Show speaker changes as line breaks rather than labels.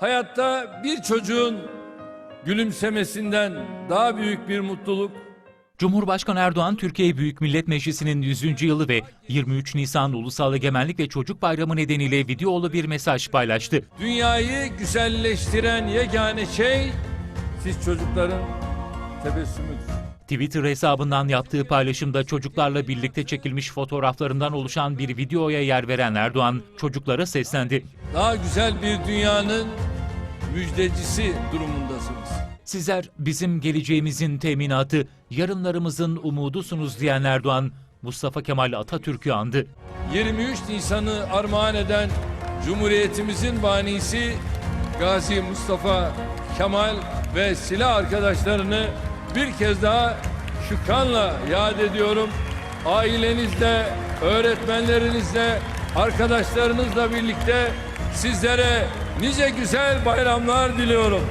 hayatta bir çocuğun gülümsemesinden daha büyük bir mutluluk
Cumhurbaşkanı Erdoğan, Türkiye Büyük Millet Meclisi'nin 100. yılı ve 23 Nisan Ulusal Egemenlik ve Çocuk Bayramı nedeniyle videolu bir mesaj paylaştı.
Dünyayı güzelleştiren yegane şey siz çocukların tebessümüdür.
Twitter hesabından yaptığı paylaşımda çocuklarla birlikte çekilmiş fotoğraflarından oluşan bir videoya yer veren Erdoğan, çocuklara seslendi.
Daha güzel bir dünyanın müjdecisi durumundasınız.
Sizler bizim geleceğimizin teminatı, yarınlarımızın umudusunuz diyen Erdoğan, Mustafa Kemal Atatürk'ü andı.
23 Nisan'ı armağan eden Cumhuriyetimizin banisi Gazi Mustafa Kemal ve silah arkadaşlarını bir kez daha şükranla yad ediyorum. Ailenizle, öğretmenlerinizle, arkadaşlarınızla birlikte sizlere nice güzel bayramlar diliyorum.